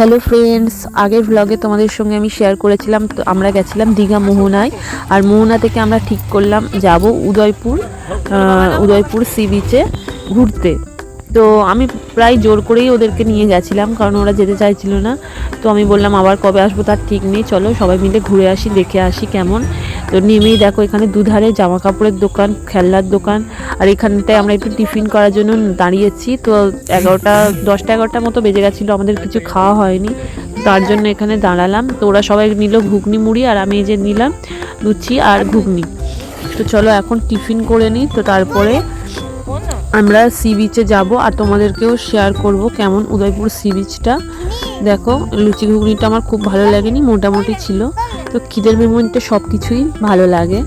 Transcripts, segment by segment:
Hello friends আগের ব্লগে তোমাদের সঙ্গে আমি শেয়ার করেছিলাম, তো আমরা গেছিলাম দীঘা মোহনায়। আর মোহনা থেকে আমরা ঠিক করলাম যাব উদয়পুর উদয়পুর সি বিচে ঘুরতে। তো আমি প্রায় জোর করেই ওদেরকে নিয়ে গেছিলাম, কারণ ওরা যেতে চাইছিল না। তো আমি বললাম, আবার কবে আসব? তার ঠিক নেই। চলো সবাই মিলে ঘুরে আসি, দেখে আসি কেমন। তো নেমেই দেখো, এখানে দুধারে জামা কাপড়ের দোকান, খেলনার দোকান, আর এখানটায় আমরা একটু টিফিন করার জন্য দাঁড়িয়েছি। তো এগারোটা, দশটা এগারোটার মতো বেজে গেছিল, আমাদের কিছু খাওয়া হয়নি। তার জন্য এখানে দাঁড়ালাম। তো ওরা সবাই নিল ঘুগনি মুড়ি, আর আমি এই যে নিলাম লুচি আর ঘুগনি। তো চলো এখন টিফিন করে নিই, তো তারপরে আমরা সি বিচে যাব, আর তোমাদেরকেও শেয়ার করব কেমন উদয়পুর সি বিচটা। দেখো, লুচি ঘুগনিটা আমার খুব ভালো লাগেনি, মোটামুটি ছিল। তো খিদের মেমোরিতে সব কিছুই ভালো লাগে।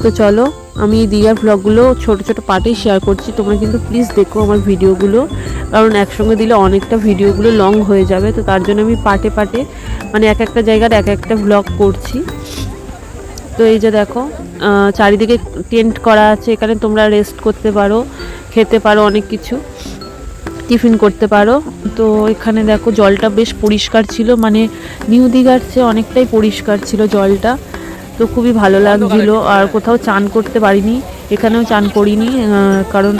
তো চলো, আমি দীঘার ভ্লগগুলো ছোট ছোট পার্টেই শেয়ার করছি। তোমরা কিন্তু প্লিজ দেখো আমার ভিডিওগুলো কারণ একসঙ্গে দিলে অনেকটা ভিডিওগুলো লং হয়ে যাবে। তো তার জন্য আমি পার্টে পার্টে মানে এক একটা জায়গার এক একটা ব্লগ করছি। তো এই যে দেখো চারিদিকে টেন্ট করা আছে। এখানে তোমরা রেস্ট করতে পারো, খেতে পারো অনেক কিছু। টিফিন করতে পারো। তো এখানে দেখো জলটা বেশ পরিষ্কার ছিল মানে নিউ দীঘার চেয়ে অনেকটাই পরিষ্কার ছিল জলটা। তো খুবই ভালো লাগছিল আর কোথাও চান করতে পারিনি এখানেও চান করিনি কারণ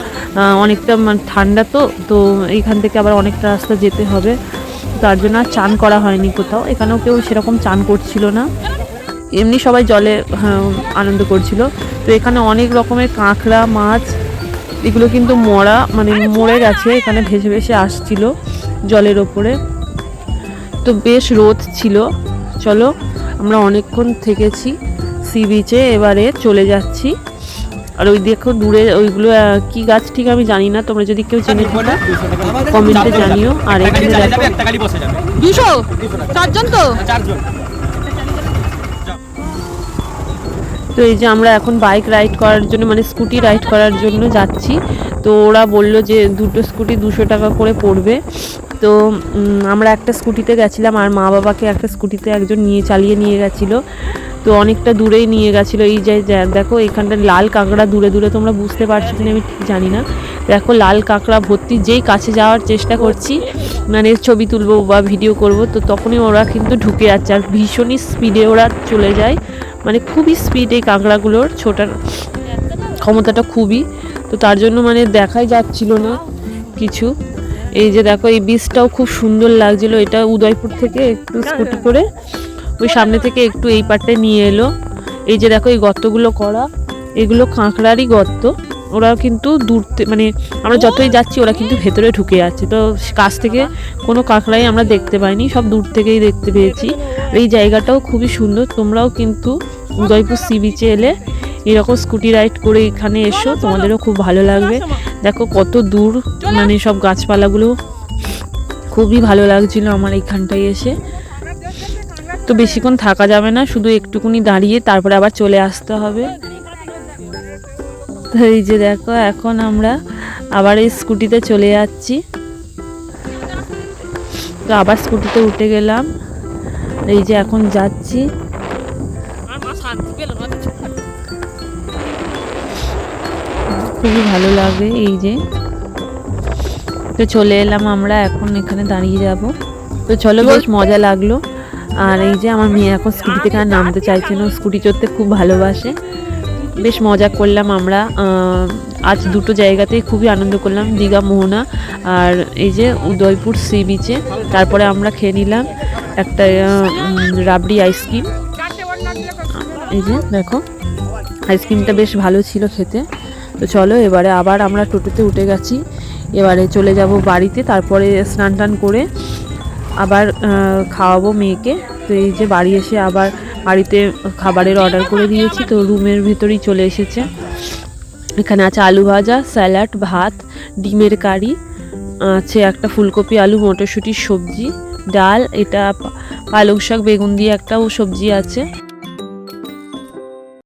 অনেকটা মানে ঠান্ডা তো তো এইখান থেকে আবার অনেকটা রাস্তা যেতে হবে। তার জন্য আর চান করা হয়নি কোথাও এখানেও কেউ সেরকম চান করছিল না। এমনি সবাই জলে হ্যাঁ, আনন্দ করছিল। তো এখানে অনেক রকমের কাঁকড়া মাছ এগুলো কিন্তু মরা মানে মরে গেছে এখানে ভেসে ভেসে আসছিল জলের ওপরে। তো বেশ রোদ ছিল। চলো আমরা অনেকক্ষণ থেকেছি সি বিচে এবারে চলে যাচ্ছি। আর ওই দেখো দূরে ওইগুলো কি গাছ ঠিক আমি জানি না তোমরা যদি কেউ জেনে থাকো কমেন্টে জানিও। আর এখানে একটা গাড়ি বসে যাবে। দুশো? চারজন তো? চারজন। তো এই যে আমরা এখন বাইক রাইড করার জন্য মানে স্কুটি রাইড করার জন্য যাচ্ছি। তো ওরা বলল যে দুটো স্কুটি দুশো টাকা করে পড়বে। তো আমরা একটা স্কুটিতে গেছিলাম আর মা বাবাকে একটা স্কুটিতে একজন নিয়ে, চালিয়ে নিয়ে গেছিল। তো অনেকটা দূরেই নিয়ে গেছিল। এই যে দেখো এখানটা লাল কাঁকড়া দূরে দূরে তোমরা বুঝতে পারছ কিনা আমি ঠিক জানি না। দেখো লাল কাঁকড়া ভর্তি, যেই কাছে যাওয়ার চেষ্টা করছি মানে ছবি তুলবো বা ভিডিও করব, তো তখনই ওরা কিন্তু ঢুকে যাচ্ছে। আর ভীষণই স্পিডে ওরা চলে যায়। মানে খুবই স্পিড এই কাঁকড়াগুলোর ছোটার ক্ষমতাটা খুবই। তো তার জন্য মানে দেখাই যাচ্ছিল না কিছু। এই যে দেখো, এই বীজটাও খুব সুন্দর লাগছিল। এটা উদয়পুর থেকে একটু স্কুটি করে ওই সামনে থেকে একটু এই পাটটায় নিয়ে এলো। এই যে দেখো, এই গর্তগুলো করা, এগুলো কাঁকড়ারই গর্ত। ওরা কিন্তু দূর মানে আমরা যতই যাচ্ছি, ওরা কিন্তু ভেতরে ঢুকে যাচ্ছে। তো কাছ থেকে কোনো কাঁকড়াই আমরা দেখতে পাইনি, সব দূর থেকেই দেখতে পেয়েছি। এই জায়গাটাও খুবই সুন্দর, তোমরাও কিন্তু উদয়পুর সি বিচে এলে এরকম স্কুটি রাইড করে এখানে এসো, তোমাদেরও খুব ভালো লাগবে। দেখো কত দূর মানে সব গাছপালাগুলো খুবই ভালো লাগছিল আমার এইখানটায় এসে। তো বেশিক্ষণ থাকা যাবে না, শুধু একটুকুনি দাঁড়িয়ে তারপরে আবার চলে আসতে হবে। তো এই যে দেখো, এখন আমরা আবার এই স্কুটিতে চলে যাচ্ছি। তো আবার স্কুটিতে উঠে গেলাম। এই যে এখন যাচ্ছি। খুবই ভালো লাগে, এই যে। তো চলে এলাম আমরা, এখন এখানে দাঁড়িয়ে যাব। তো চলো বেশ মজা লাগল। আর এই যে আমার মেয়ে এখন স্কুটি থেকে আর নামতে চাইছে না স্কুটি চড়তে খুব ভালোবাসে। বেশ মজা করলাম আমরা আজ দুটো জায়গাতেই খুবই আনন্দ করলাম, দীঘা, মোহনা আর এই যে উদয়পুর সি বিচে। তারপরে আমরা খেয়ে নিলাম একটা রাবড়ি আইসক্রিম এই যে দেখো আইসক্রিমটা বেশ ভালো ছিল খেতে। তো চলো, এবারে আবার আমরা টোটোতে উঠে গেছি। এবারে চলে যাব বাড়িতে, তারপরে স্নান টান করে আবার খাওয়াবো মেয়েকে। তো এই যে বাড়ি এসে আবার বাড়িতে খাবারের অর্ডার করে দিয়েছি, তো রুমের ভেতরেই চলে এসেছে। এখানে আছে আলু ভাজা, স্যালাড, ভাত, ডিমের কারি, আছে একটা ফুলকপি, আলু, মটরশুঁটির সবজি, ডাল, এটা পালং শাক, বেগুন দিয়ে একটাও সবজি আছে।